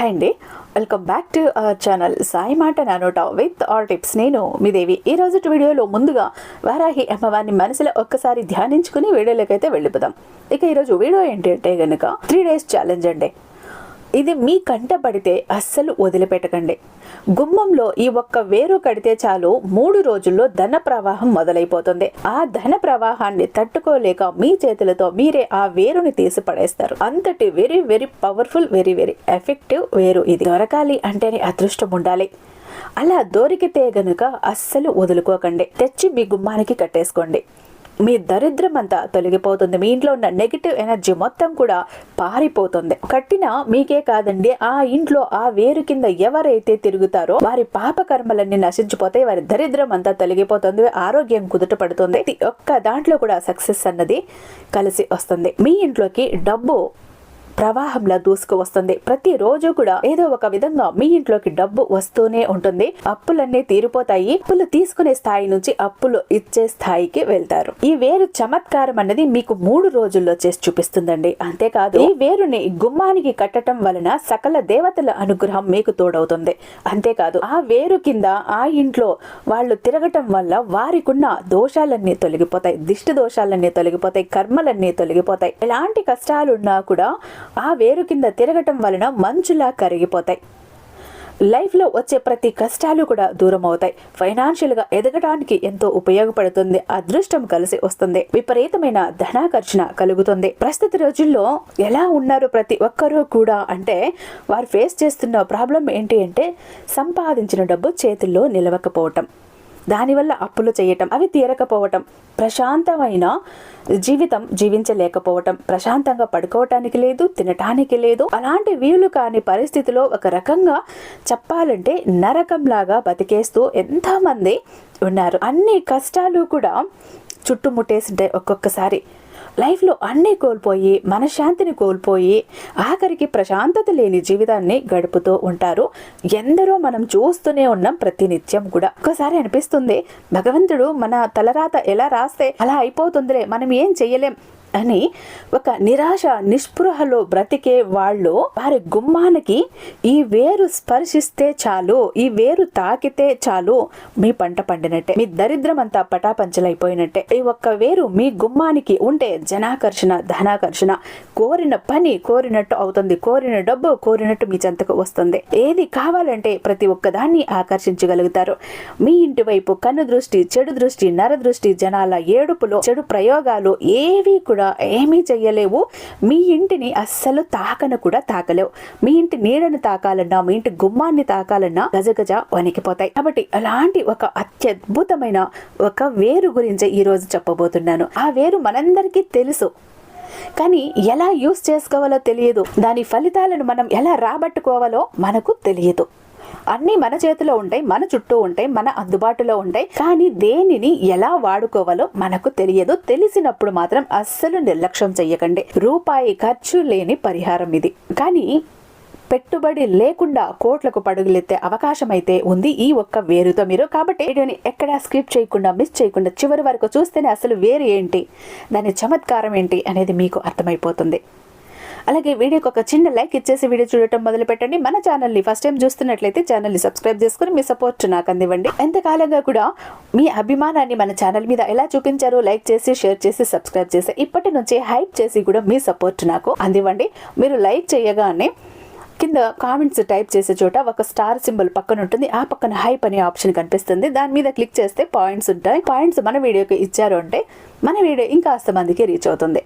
Hi అండి. Welcome back to our channel Sai మాట నానోట విత్ ఆల్ టిప్స్ నేను మీ దేవి. ఈ రోజు వీడియోలో ముందుగా వారాహి అమ్మవారిని మనసులో ఒక్కసారి ధ్యానించుకుని వీడియోలోకి అయితే వెళ్ళిపోదాం. ఇక ఈరోజు వీడియో ఏంటి అంటే కనుక త్రీ డేస్ ఛాలెంజ్ అండి. ఇది మీ కంట పడితే అస్సలు వదిలిపెట్టకండి. గుమ్మంలో ఈ ఒక్క వేరు కడితే చాలు మూడు రోజుల్లో ధన ప్రవాహం మొదలైపోతుంది. ఆ ధన ప్రవాహాన్ని తట్టుకోలేక మీ చేతులతో మీరే ఆ వేరుని తీసి పడేస్తారు. అంతటి very very powerful very very effective వేరు ఇది. దొరకాలి అంటేనే అదృష్టం ఉండాలి. అలా దొరికితే గనుక అస్సలు వదులుకోకండి. తెచ్చి మీ గుమ్మానికి కట్టేసుకోండి. మీ దరిద్రం అంతా తొలగిపోతుంది. మీ ఇంట్లో ఉన్న నెగిటివ్ ఎనర్జీ మొత్తం కూడా పారిపోతుంది. కట్టిన మీకే కాదండి ఆ ఇంట్లో ఆ వేరు కింద ఎవరైతే తిరుగుతారో వారి పాప కర్మలన్నీ నశించిపోతాయి వారి దరిద్రం అంతా తొలగిపోతుంది ఆరోగ్యం కుదుట పడుతుంది ఒక్క దాంట్లో కూడా సక్సెస్ అన్నది కలిసి వస్తుంది. మీ ఇంట్లోకి డబ్బు ప్రవాహంలా దూసుకు వస్తుంది ప్రతి రోజు కూడా ఏదో ఒక విధంగా మీ ఇంట్లోకి డబ్బు వస్తూనే ఉంటుంది. అప్పులన్నీ తీరిపోతాయి. అప్పులు తీసుకునే స్థాయి నుంచి అప్పులు ఇచ్చే స్థాయికి వెళ్తారు. ఈ వేరు చమత్కారం అన్నది మీకు మూడు రోజుల్లో చేసి చూపిస్తుందండి. అంతేకాదు ఈ వేరుని గుమ్మానికి కట్టడం వలన సకల దేవతల అనుగ్రహం మీకు తోడవుతుంది. అంతేకాదు ఆ వేరు కింద ఆ ఇంట్లో వాళ్ళు తిరగటం వల్ల వారికున్న దోషాలన్నీ తొలగిపోతాయి. దిష్టి దోషాలన్నీ తొలగిపోతాయి. కర్మలన్నీ తొలగిపోతాయి. ఎలాంటి కష్టాలున్నా కూడా ఆ వేరు కింద తిరగటం వలన మంచులా కరిగిపోతాయి. లైఫ్లో వచ్చే ప్రతి కష్టాలు కూడా దూరం అవుతాయి ఫైనాన్షియల్గా ఎదగడానికి ఎంతో ఉపయోగపడుతుంది. అదృష్టం కలిసి వస్తుంది. విపరీతమైన ధనాకర్షణ కలుగుతుంది. ప్రస్తుత రోజుల్లో ఎలా ఉన్నారు ప్రతి ఒక్కరూ కూడా అంటే వారు ఫేస్ చేస్తున్న ప్రాబ్లం ఏంటి అంటే సంపాదించిన డబ్బు చేతుల్లో నిలవకపోవటం. దానివల్ల అప్పులు చేయటం అవి తీరకపోవటం ప్రశాంతమైన జీవితం జీవించలేకపోవటం ప్రశాంతంగా పడుకోవటానికి లేదు తినటానికి లేదు అలాంటి వీలు కాని పరిస్థితిలో ఒక రకంగా చెప్పాలంటే నరకంలాగా బతికేస్తూ ఎంతమంది ఉన్నారు. అన్ని కష్టాలు కూడా చుట్టుముట్టేసింటాయి ఒక్కొక్కసారి. లైఫ్లో అన్నీ కోల్పోయి మనశ్శాంతిని కోల్పోయి ఆఖరికి ప్రశాంతత లేని జీవితాన్ని గడుపుతూ ఉంటారు. ఎందరో మనం చూస్తూనే ఉన్నాం ప్రతినిత్యం కూడా. ఒకసారి అనిపిస్తుంది భగవంతుడు మన తలరాత ఎలా రాస్తే అలా అయిపోతుందిలే మనం ఏం చెయ్యలేం. అని ఒక నిరాశ నిస్పృహలో బ్రతికే వాళ్ళు వారి గుమ్మానికి ఈ వేరు స్పర్శిస్తే చాలు ఈ వేరు తాకితే చాలు మీ పంట పండినట్టే మీ దరిద్రం అంతా పటాపంచలైపోయినట్టే. ఈ ఒక్క వేరు మీ గుమ్మానికి ఉంటే జనాకర్షణ ధనాకర్షణ కోరిన పని కోరినట్టు అవుతుంది కోరిన డబ్బు కోరినట్టు మీ చెంతకు వస్తుంది. ఏది కావాలంటే ప్రతి ఒక్కదాన్ని ఆకర్షించగలుగుతారు. మీ ఇంటి వైపు కన్ను దృష్టి చెడు దృష్టి నర దృష్టి జనాల ఏడుపులో చెడు ప్రయోగాలు ఏవి కూడా కూడా ఏమీ చెయ్యలేవు. మీ ఇంటిని అస్సలు తాకను కూడా తాకలేవు. మీ ఇంటి నీడను తాకాలన్నా మీ ఇంటి గుమ్మాన్ని తాకాలన్నా గజగజ వణికిపోతాయి. కాబట్టి అలాంటి ఒక అత్యద్భుతమైన ఒక వేరు గురించి ఈరోజు చెప్పబోతున్నాను. ఆ వేరు మనందరికీ తెలుసు. కానీ ఎలా యూస్ చేసుకోవాలో తెలియదు. దాని ఫలితాలను మనం ఎలా రాబట్టుకోవాలో మనకు తెలియదు. అన్నీ మన చేతిలో ఉంటాయి మన చుట్టూ ఉంటాయి మన అందుబాటులో ఉంటాయి. కానీ దేనిని ఎలా వాడుకోవాలో మనకు తెలియదు. తెలిసినప్పుడు మాత్రం అస్సలు నిర్లక్ష్యం చెయ్యకండి. రూపాయి ఖర్చు లేని పరిహారం ఇది. కానీ పెట్టుబడి లేకుండా కోట్లకు పడుగులెత్తే అవకాశం అయితే ఉంది ఈ ఒక్క వేరుతో మీరు. కాబట్టి వీడియోని ఎక్కడా స్కిప్ చేయకుండా మిస్ చేయకుండా చివరి వరకు చూస్తేనే అసలు వేరు ఏంటి? దాని చమత్కారం ఏంటి అనేది మీకు అర్థమైపోతుంది. అలాగే వీడియోకి ఒక చిన్న లైక్ ఇచ్చేసి వీడియో చూడటం మొదలు పెట్టండి మన ఛానల్ని ఫస్ట్ టైం చూస్తున్నట్లయితే ఛానల్ని సబ్స్క్రైబ్ చేసుకుని మీ సపోర్ట్ నాకు అందివ్వండి. ఎంతకాలంగా కూడా మీ అభిమానాన్ని మన ఛానల్ మీద ఎలా చూపించారో లైక్ చేసి షేర్ చేసి సబ్స్క్రైబ్ చేసి ఇప్పటి నుంచి హైప్ చేసి కూడా మీ సపోర్ట్ నాకు అందివ్వండి. మీరు లైక్ చేయగానే కింద కామెంట్స్ టైప్ చేసే చోట ఒక స్టార్ సింబల్ పక్కన ఉంటుంది. ఆ పక్కన హైప్ అనే ఆప్షన్ కనిపిస్తుంది. దాని మీద క్లిక్ చేస్తే పాయింట్స్ ఉంటాయి. పాయింట్స్ మన వీడియోకి ఇచ్చారు అంటే మన వీడియో ఇంకాస్త మందికి రీచ్ అవుతుంది.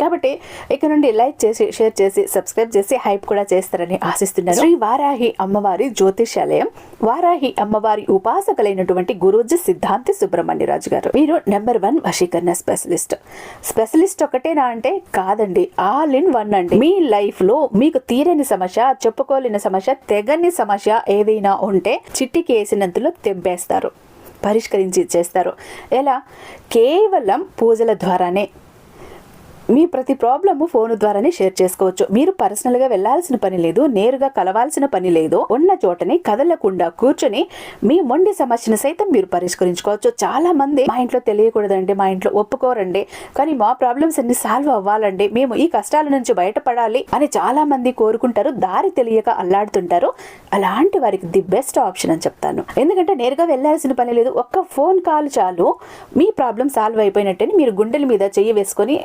కాబట్టి ఇక్కడ నుండి లైక్ చేసి షేర్ చేసి సబ్స్క్రైబ్ చేసి హైప్ కూడా చేస్తారని ఆశిస్తున్నారు. శ్రీ వారాహి అమ్మవారి జ్యోతిషాలయం. వారాహి అమ్మవారి ఉపాసకులైనటువంటి గురూజీ సిద్ధాంతి సుబ్రహ్మణ్యరాజు గారు. మీరు నెంబర్ వన్ వశీకరణ స్పెషలిస్ట్. స్పెషలిస్ట్ ఒకటేనా అంటే కాదండి ఆల్ ఇన్ వన్ అండి. మీ లైఫ్లో మీకు తీరని సమస్య చెప్పుకోలేని సమస్య తెగని సమస్య ఏదైనా ఉంటే చిట్టికి వేసినంతలో తెంపేస్తారు పరిష్కరించి చేస్తారు. ఎలా? కేవలం పూజల ద్వారానే. మీ ప్రతి ప్రాబ్లము ఫోన్ ద్వారానే షేర్ చేసుకోవచ్చు. మీరు పర్సనల్గా వెళ్ళాల్సిన పని లేదు నేరుగా కలవాల్సిన పని లేదు. ఉన్న చోటని కదలకుండా కూర్చొని మీ మొండి సమస్యను సైతం మీరు పరిష్కరించుకోవచ్చు. చాలా మంది మా ఇంట్లో తెలియకూడదండి మా ఇంట్లో ఒప్పుకోరండి. కానీ మా ప్రాబ్లమ్స్ అన్ని సాల్వ్ అవ్వాలండి. మేము ఈ కష్టాల నుంచి బయటపడాలి అని చాలా మంది కోరుకుంటారు. దారి తెలియక అల్లాడుతుంటారు. అలాంటి వారికి ది బెస్ట్ ఆప్షన్ అని చెప్తాను. ఎందుకంటే నేరుగా వెళ్ళాల్సిన పని లేదు. ఒక్క ఫోన్ కాల్ చాలు. మీ ప్రాబ్లం సాల్వ్ అయిపోయినట్టని మీరు గుండెల మీద చెయ్యి వేసుకొని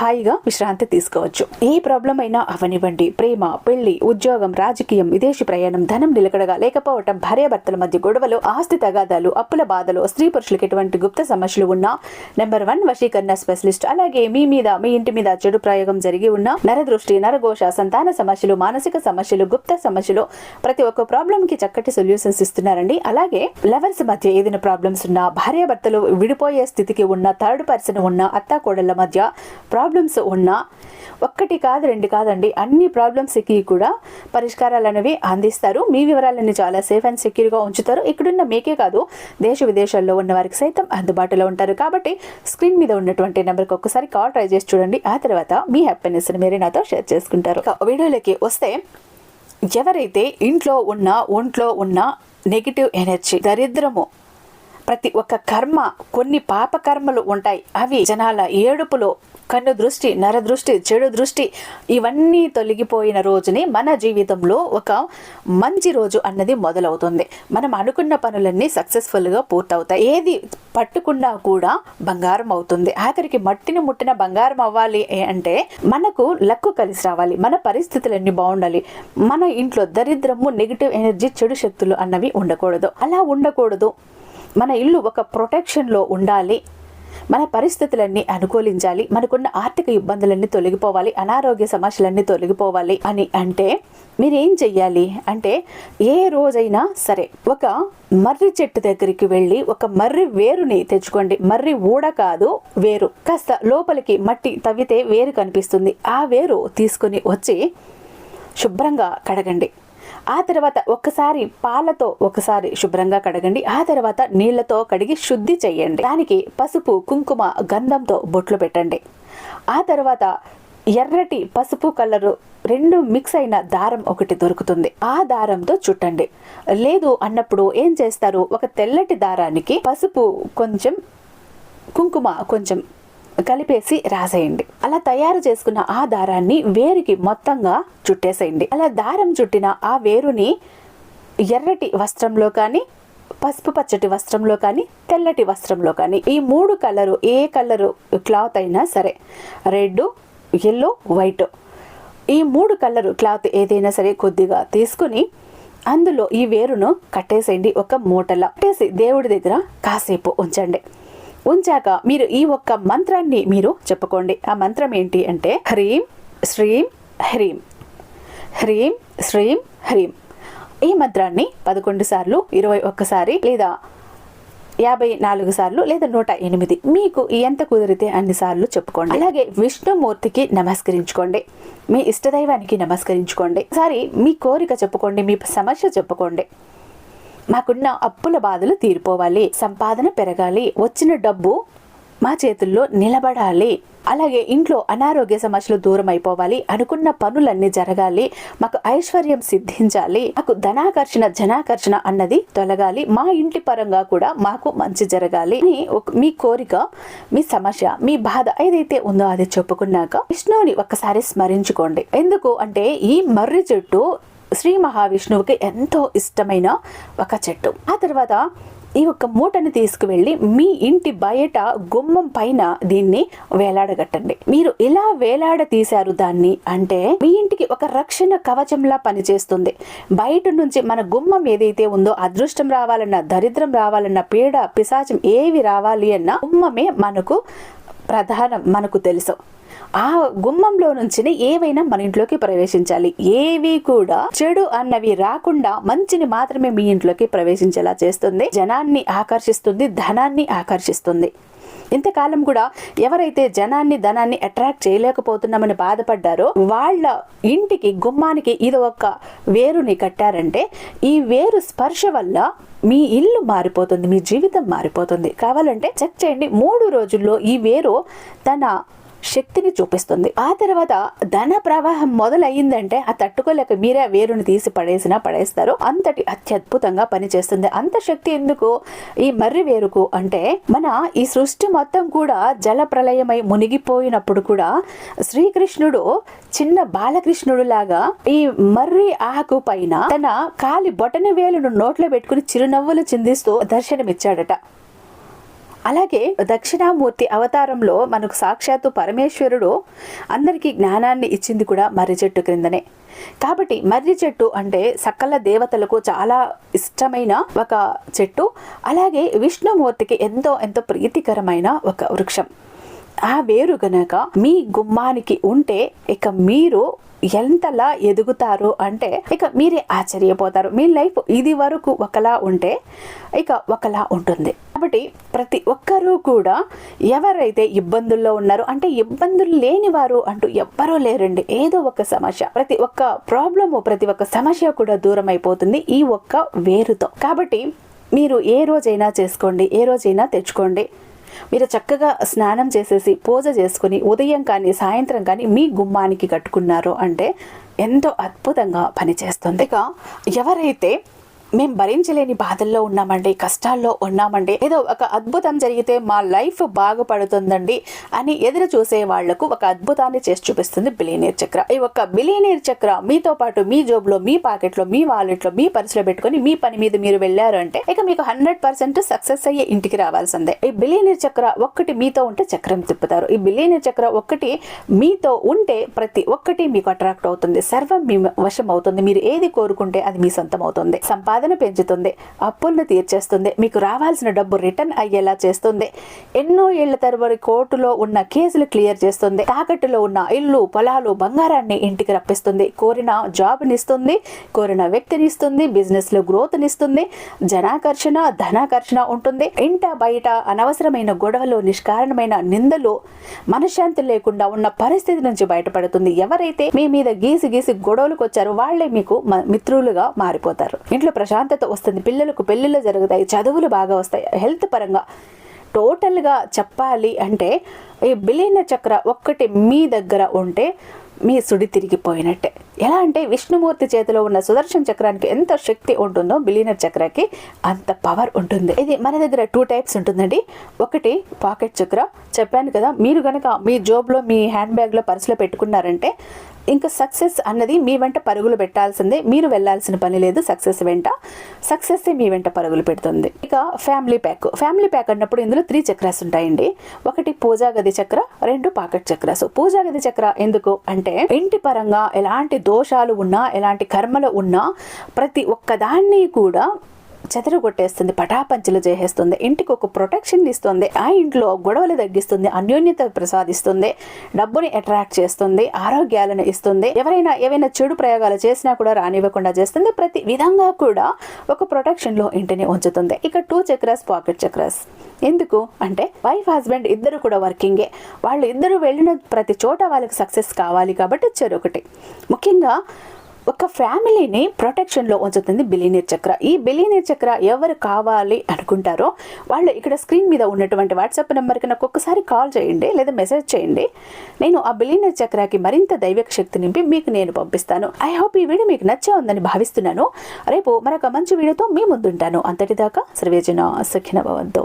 హాయిగా విశ్రాంతి తీసుకోవచ్చు. ఏ ప్రాబ్లం అయినా అవనివ్వండి. ప్రేమ పెళ్ళి ఉద్యోగం రాజకీయం విదేశీ ప్రయాణం ధనం నిలకడగా లేకపోవటం భార్యాభర్తల మధ్య గొడవలు ఆస్తి తగాదాలు అప్పుల బాధలు స్త్రీ పురుషులకు ఎటువంటి గుప్త సమస్యలు ఉన్నా నెంబర్ వన్ వశీకరణ స్పెషలిస్ట్ అలాగే మీ మీద మీ ఇంటి మీద చెడు ప్రయోగం జరిగి ఉన్న నరదృష్టి నరఘోష సంతాన సమస్యలు మానసిక సమస్యలు గుప్త సమస్యలు ప్రతి ఒక్క ప్రాబ్లం కి చక్కటి సొల్యూషన్స్ ఇస్తున్నారండి. అలాగే లవర్స్ మధ్య ఏదైనా ప్రాబ్లమ్స్ ఉన్నా భార్యాభర్తలు విడిపోయే స్థితికి ఉన్న థర్డ్ పర్సన్ ఉన్న అత్తా కోడళ్ళ మధ్య ప్రాబ్లమ్స్ ఉన్నా ఒక్కటి కాదు రెండు కాదండి. అన్ని ప్రాబ్లమ్స్కి కూడా పరిష్కారాలు అనేవి అందిస్తారు. మీ వివరాలన్నీ చాలా సేఫ్ అండ్ సెక్యూర్గా ఉంచుతారు. ఇక్కడున్న మీకే కాదు దేశ విదేశాల్లో ఉన్న వారికి సైతం అందుబాటులో ఉంటారు. కాబట్టి స్క్రీన్ మీద ఉన్నటువంటి నెంబర్కి ఒక్కసారి కాల్ ట్రై చేసి చూడండి. ఆ తర్వాత మీ హ్యాపీనెస్ని మీరే నాతో షేర్ చేసుకుంటారు. వీడియోలోకి వస్తే ఎవరైతే ఇంట్లో ఉన్న ఒంట్లో ఉన్న నెగిటివ్ ఎనర్జీ దరిద్రము ప్రతి ఒక్క కర్మ కొన్ని పాప కర్మలు ఉంటాయి. అవి జనాల ఏడుపులో కన్ను దృష్టి నర దృష్టి చెడు దృష్టి ఇవన్నీ తొలగిపోయిన రోజుని మన జీవితంలో ఒక మంచి రోజు అన్నది మొదలవుతుంది. మనం అనుకున్న పనులన్నీ సక్సెస్ఫుల్గా పూర్తవుతాయి. ఏది పట్టుకున్నా కూడా బంగారం అవుతుంది. ఆఖరికి మట్టిని ముట్టిన బంగారం అవ్వాలి అంటే మనకు లక్కు కలిసి రావాలి. మన పరిస్థితులన్నీ బాగుండాలి. మన ఇంట్లో దరిద్రము నెగిటివ్ ఎనర్జీ చెడు శక్తులు అన్నవి ఉండకూడదు. అలా ఉండకూడదు. మన ఇల్లు ఒక ప్రొటెక్షన్లో ఉండాలి. మన పరిస్థితులన్నీ అనుకూలించాలి. మనకున్న ఆర్థిక ఇబ్బందులన్నీ తొలగిపోవాలి. అనారోగ్య సమస్యలన్నీ తొలగిపోవాలి అని అంటే మీరేం చెయ్యాలి? అంటే ఏ రోజైనా సరే ఒక మర్రి చెట్టు దగ్గరికి వెళ్ళి ఒక మర్రి వేరుని తెచ్చుకోండి. మర్రి ఊడ కాదు వేరు. కాస్త లోపలికి మట్టి తవ్వితే వేరు కనిపిస్తుంది. ఆ వేరు తీసుకొని వచ్చి శుభ్రంగా కడగండి. ఆ తర్వాత ఒకసారి పాలతో ఒకసారి శుభ్రంగా కడగండి. ఆ తర్వాత నీళ్ళతో కడిగి శుద్ధి చేయండి. దానికి పసుపు కుంకుమ గంధంతో బొట్లు పెట్టండి. ఆ తర్వాత ఎర్రటి పసుపు కలరు రెండు మిక్స్ అయిన దారం ఒకటి దొరుకుతుంది. ఆ దారంతో చుట్టండి. లేదు అన్నప్పుడు ఏం చేస్తారు? ఒక తెల్లటి దారానికి పసుపు కొంచెం కుంకుమ కొంచెం కలిపేసి రాసేయండి. అలా తయారు చేసుకున్న ఆ దారాన్ని వేరుకి మొత్తంగా చుట్టేసేయండి. అలా దారం చుట్టిన ఆ వేరుని ఎర్రటి వస్త్రంలో కానీ పసుపు పచ్చటి వస్త్రంలో కానీ తెల్లటి వస్త్రంలో కానీ ఈ మూడు కలరు ఏ కలరు క్లాత్ అయినా సరే రెడ్ ఎల్లో వైట్ ఈ మూడు కలరు క్లాత్ ఏదైనా సరే కొద్దిగా తీసుకుని అందులో ఈ వేరును కట్టేసేయండి ఒక మూటలా. కట్టేసి దేవుడి దగ్గర కాసేపు ఉంచండి. ఉంచాక మీరు ఈ ఒక్క మంత్రాన్ని మీరు చెప్పుకోండి. ఆ మంత్రం ఏంటి అంటే హ్రీం శ్రీం హ్రీం. హ్రీం శ్రీం హ్రీం. ఈ మంత్రాన్ని పదకొండు సార్లు ఇరవై ఒక్కసారి లేదా యాభై నాలుగు సార్లు లేదా నూట ఎనిమిది. మీకు ఎంత కుదిరితే అన్ని సార్లు చెప్పుకోండి. అలాగే విష్ణుమూర్తికి నమస్కరించుకోండి. మీ ఇష్టదైవానికి నమస్కరించుకోండి. సారి మీ కోరిక చెప్పుకోండి మీ సమస్య చెప్పుకోండి. మాకున్న అప్పుల బాధలు తీరిపోవాలి. సంపాదన పెరగాలి. వచ్చిన డబ్బు మా చేతుల్లో నిలబడాలి. అలాగే ఇంట్లో అనారోగ్య సమస్యలు దూరం అయిపోవాలి అనుకున్న పనులన్నీ జరగాలి. మాకు ఐశ్వర్యం సిద్ధించాలి. మాకు ధనాకర్షణ జనాకర్షణ అన్నది తొలగాలి. మా ఇంటి పరంగా కూడా మాకు మంచి జరగాలి. అని ఒక- మీ కోరిక మీ సమస్య మీ బాధ ఏదైతే ఉందో అది చెప్పుకున్నాక విష్ణువుని ఒక్కసారి స్మరించుకోండి. ఎందుకు అంటే ఈ మర్రి చెట్టు శ్రీ మహావిష్ణువుకి ఎంతో ఇష్టమైన ఒక చెట్టు. ఆ తర్వాత ఈ యొక్క మూటని తీసుకువెళ్ళి మీ ఇంటి బయట గుమ్మం పైన దీన్ని వేలాడగట్టండి. మీరు ఇలా వేలాడ తీశారు దాన్ని అంటే మీ ఇంటికి ఒక రక్షణ కవచంలా పనిచేస్తుంది. బయట నుంచి మన గుమ్మం ఏదైతే ఉందో అదృష్టం రావాలన్నా దరిద్రం రావాలన్నా పీడ పిశాచం ఏవి రావాలి అన్నా గుమ్మమే మనకు ప్రధానం మనకు తెలుసు. ఆ గుమ్మంలో నుంచి ఏవైనా మన ఇంట్లోకి ప్రవేశించాలి. ఏవి కూడా చెడు అన్నవి రాకుండా మంచిని మాత్రమే మీ ఇంట్లోకి ప్రవేశించేలా చేస్తుంది. జనాన్ని ఆకర్షిస్తుంది ధనాన్ని ఆకర్షిస్తుంది. ఇంతకాలం కూడా ఎవరైతే జనాన్ని ధనాన్ని అట్రాక్ట్ చేయలేకపోతున్నామని బాధపడ్డారో వాళ్ళ ఇంటికి గుమ్మానికి ఇది ఒక వేరుని కట్టారంటే ఈ వేరు స్పర్శ వల్ల మీ ఇల్లు మారిపోతుంది మీ జీవితం మారిపోతుంది. కావాలంటే చెక్ చేయండి. మూడు రోజుల్లో ఈ వేరు తన శక్తిని చూపిస్తుంది. ఆ తర్వాత ధన ప్రవాహం మొదలయ్యిందంటే ఆ తట్టుకోలేక మీరే ఆ వేరుని తీసి పడేసినా పడేస్తారు. అంతటి అత్యద్భుతంగా పనిచేస్తుంది. అంత శక్తి ఎందుకు? ఈ మర్రి వేరుకు అంటే మన ఈ సృష్టి మొత్తం కూడా జల ప్రళయమై మునిగిపోయినప్పుడు కూడా శ్రీకృష్ణుడు చిన్న బాలకృష్ణుడు లాగా ఈ మర్రి ఆకు పైన తన కాలి బొటన వేలును నోట్లో పెట్టుకుని చిరునవ్వులు చిందిస్తూ దర్శనమిచ్చాడట. అలాగే దక్షిణామూర్తి అవతారంలో మనకు సాక్షాత్తు పరమేశ్వరుడు అందరికీ జ్ఞానాన్ని ఇచ్చింది కూడా మర్రి చెట్టు క్రిందనే. కాబట్టి మర్రి చెట్టు అంటే సకల దేవతలకు చాలా ఇష్టమైన ఒక చెట్టు అలాగే విష్ణుమూర్తికి ఎంతో ఎంతో ప్రీతికరమైన ఒక వృక్షం. ఆ వేరు గనక మీ గుమ్మానికి ఉంటే ఇక మీరు ఎంతలా ఎదుగుతారు అంటే ఇక మీరే ఆశ్చర్యపోతారు. మీ లైఫ్ ఇది వరకు ఒకలా ఉంటే ఇక ఒకలా ఉంటుంది. కాబట్టి ప్రతి ఒక్కరూ కూడా ఎవరైతే ఇబ్బందుల్లో ఉన్నారో అంటే ఇబ్బందులు లేని వారు అంటూ ఎవ్వరూ లేరండి. ఏదో ఒక సమస్య. ప్రతి ఒక్క ప్రాబ్లము ప్రతి ఒక్క సమస్య కూడా దూరం అయిపోతుంది ఈ ఒక్క వేరుతో. కాబట్టి మీరు ఏ రోజైనా చేసుకోండి ఏ రోజైనా తెచ్చుకోండి. మీరు చక్కగా స్నానం చేసేసి పూజ చేసుకుని ఉదయం కానీ సాయంత్రం కానీ మీ గుమ్మానికి కట్టుకున్నారు అంటే ఎంతో అద్భుతంగా పనిచేస్తుంది. ఇక ఎవరైతే మేము భరించలేని బాధల్లో ఉన్నామండి కష్టాల్లో ఉన్నామండి. ఏదో ఒక అద్భుతం జరిగితే మా లైఫ్ బాగుపడుతుందండి అని ఎదురు చూసే వాళ్ళకు ఒక అద్భుతాన్ని చేసి చూపిస్తుంది బిలియనీర్ చక్ర. ఈ ఒక బిలియనీర్ చక్ర మీతో పాటు మీ జోబులో మీ పాకెట్లో మీ వాలెట్లో మీ పర్సులో పెట్టుకుని మీ పని మీద మీరు వెళ్ళారు అంటే ఇక మీకు హండ్రెడ్ పర్సెంట్ సక్సెస్ అయ్యే ఇంటికి రావాల్సిందే. ఈ బిలియనీర్ చక్ర ఒక్కటి మీతో ఉంటే చక్రం తిప్పుతారు. ఈ బిలియనీర్ చక్ర ఒక్కటి మీతో ఉంటే ప్రతి ఒక్కటి మీకు అట్రాక్ట్ అవుతుంది. సర్వం మీ వశం అవుతుంది మీరు ఏది కోరుకుంటే అది మీ సొంతం అవుతుంది సంపాదన పెంచుతుంది అప్పులను తీర్చేస్తుంది మీకు రావాల్సిన డబ్బు రిటర్న్ అయ్యేలా చేస్తుంది. ఎన్నో ఏళ్ళ తరబడి కోర్టులో ఉన్న కేసులు క్లియర్ చేస్తుంది తాకట్టులో ఉన్న ఇల్లు పొలాలు బంగారాన్ని ఇంటికి రప్పిస్తుంది. కోరిన జాబ్నిస్తుంది కోరిన వ్యక్తినిస్తుంది బిజినెస్లో గ్రోత్ ఇస్తుంది జనాకర్షణ ధనాకర్షణ ఉంటుంది. ఇంట బయట అనవసరమైన గొడవలు నిష్కారణమైన నిందలు మనశ్శాంతి లేకుండా ఉన్న పరిస్థితి నుంచి బయటపడుతుంది. ఎవరైతే మీ మీద గీసి గీసి గొడవలకు వచ్చారో వాళ్ళే మీకు మ- మిత్రులుగా మారిపోతారు. ఇంట్లో ప్రశాంతత వస్తుంది. పిల్లలకు పెళ్ళిళ్ళు జరుగుతాయి. చదువులు బాగా వస్తాయి. హెల్త్ పరంగా టోటల్గా చెప్పాలి అంటే ఈ బిలీన చక్ర ఒక్కటి మీ దగ్గర ఉంటే మీ సుడి తిరిగిపోయినట్టే. ఎలా అంటే విష్ణుమూర్తి చేతిలో ఉన్న సుదర్శన్ చక్రానికి ఎంత శక్తి ఉంటుందో బిలీనర్ చక్రకి అంత పవర్ ఉంటుంది. ఇది మన దగ్గర టూ టైప్స్ ఉంటుందండి. ఒకటి పాకెట్ చక్ర. చెప్పాను కదా మీరు కనుక మీ జోబ్లో మీ హ్యాండ్ బ్యాగ్లో పర్సులో పెట్టుకున్నారంటే ఇంకా సక్సెస్ అన్నది మీ వెంట పరుగులు పెట్టాల్సిందే. మీరు వెళ్ళాల్సిన పని లేదు సక్సెస్ వెంట. సక్సెస్ మీ వెంట పరుగులు పెడుతుంది. ఇక ఫ్యామిలీ ప్యాక్. ఫ్యామిలీ ప్యాక్ అన్నప్పుడు ఇందులో త్రీ చక్రాస్ ఉంటాయండి. ఒకటి పూజా గది చక్ర రెండు పాకెట్ చక్రాస్ పూజా గది చక్ర ఎందుకు అంటే ఇంటి పరంగా ఎలాంటి దోషాలు ఉన్నా ఎలాంటి కర్మలు ఉన్నా ప్రతి ఒక్కదాన్ని కూడా చెదరు కొట్టేస్తుంది పటాపంచలు చేసేస్తుంది ఇంటికి ఒక ప్రొటెక్షన్ ఇస్తుంది ఆ ఇంట్లో గొడవలు తగ్గిస్తుంది అన్యోన్యత ప్రసాదిస్తుంది డబ్బుని అట్రాక్ట్ చేస్తుంది ఆరోగ్యాలను ఇస్తుంది ఎవరైనా ఏవైనా చెడు ప్రయోగాలు చేసినా కూడా రానివ్వకుండా చేస్తుంది ప్రతి విధంగా కూడా ఒక ప్రొటెక్షన్లో ఇంటిని ఉంచుతుంది. ఇక టూ చక్రాస్ పాకెట్ చక్రాస్. ఎందుకు? అంటే వైఫ్ హస్బెండ్ ఇద్దరు కూడా వర్కింగే వాళ్ళు ఇద్దరు వెళ్ళిన ప్రతి చోట వాళ్ళకి సక్సెస్ కావాలి కాబట్టి చెరొకటి. ముఖ్యంగా ఒక ఫ్యామిలీని ప్రొటెక్షన్లో ఉంచుతుంది బిలీనీర్ చక్ర. ఈ బిలీనీర్ చక్ర ఎవరు కావాలి అనుకుంటారో వాళ్ళు ఇక్కడ స్క్రీన్ మీద ఉన్నటువంటి వాట్సాప్ నెంబర్కి నాకు ఒక్కసారి కాల్ చేయండి లేదా మెసేజ్ చేయండి. నేను ఆ బిలీనీర్ చక్రకి మరింత దైవిక శక్తి నింపి మీకు నేను పంపిస్తాను. ఐ హోప్ ఈ వీడియో మీకు నచ్చే ఉందని భావిస్తున్నాను. రేపు మరొక మంచి వీడియోతో మీ ముందుంటాను. అంతటిదాకా సర్వేజన సుఖిన భవంతో